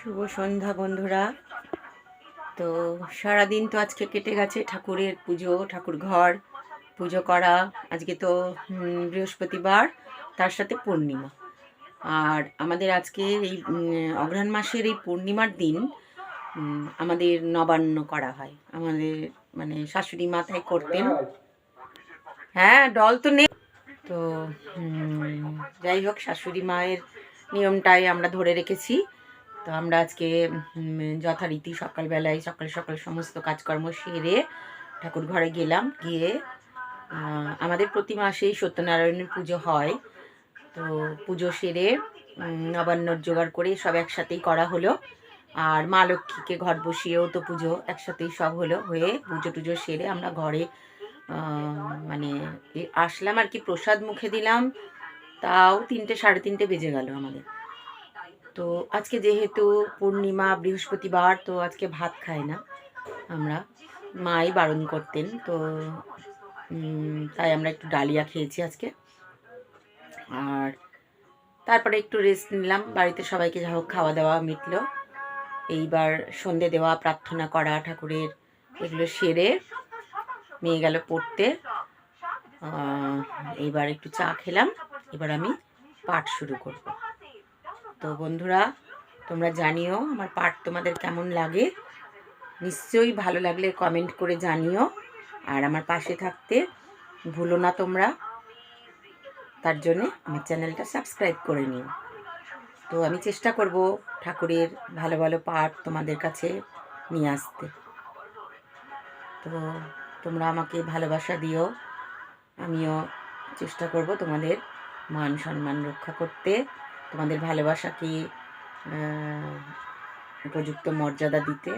শুভ সন্ধ্যা বন্ধুরা। তো সারাদিন তো আজকে কেটে গেছে ঠাকুরের পুজো, ঠাকুর ঘর, পুজো করা। আজকে তো বৃহস্পতিবার, তার সাথে পূর্ণিমা। আর আমাদের আজকে এই অঘ্রাণ মাসের এই পূর্ণিমার দিন আমাদের নবান্ন করা হয়। আমাদের মানে শাশুড়ি মাথায় করতেন। হ্যাঁ ডল তো নেই। তো যাই হোক, শাশুড়ি মায়ের নিয়মটাই আমরা ধরে রেখেছি। তো আমরা আজকে যথারীতি সকালবেলায় সকাল সকাল সমস্ত কাজকর্ম সেরে ঠাকুর ঘরে গেলাম, গিয়ে আমাদের প্রতি মাসেই সত্যনারায়ণের পুজো হয়। তো পুজো সেরে নবান্নর জোগাড় করে সব একসাথেই করা হলো। আর মা লক্ষ্মীকে ঘর বসিয়েও তো পুজো একসাথেই সব হলো, হয়ে পুজো টুজো সেরে আমরা ঘরে মানে আসলাম আর কি প্রসাদ মুখে দিলাম। তাও তিনটে, সাড়ে তিনটে বেজে গেল আমাদের। তো আজকে যেহেতু পূর্ণিমা, বৃহস্পতিবার, তো আজকে ভাত খাই না আমরা। মাই বারণ করতেন, তো তাই আমরা একটু ডালিয়া খেয়েছি আজকে। আর তারপরে একটু রেস্ট নিলাম, বাড়িতে সবাইকে যা হোক খাওয়া দাওয়া মিটলো। এইবার সন্ধে দেওয়া, প্রার্থনা করা, ঠাকুরের এগুলো সেরে মেয়ে গেল পড়তে। এইবার একটু চা খেলাম, এবার আমি পাঠ শুরু করব। তো বন্ধুরা, তোমরা জানিও আমার পাঠ তোমাদের কেমন লাগে? নিশ্চয়ই ভালো লাগলে কমেন্ট করে জানিও। আর আমার পাশে থাকতে ভুলো না তোমরা। তার জন্যে আমার চ্যানেলটা সাবস্ক্রাইব করে নিও। তো আমি চেষ্টা করব ঠাকুরের ভালো ভালো পাঠ তোমাদের কাছে নিয়ে আসতে। তো তোমরা আমাকে ভালোবাসা দিও। আমিও চেষ্টা করব তোমাদের মান সম্মান রক্ষা করতে। তোমাদের ভালোবাসাকে উপযুক্ত মর্যাদা দিতে।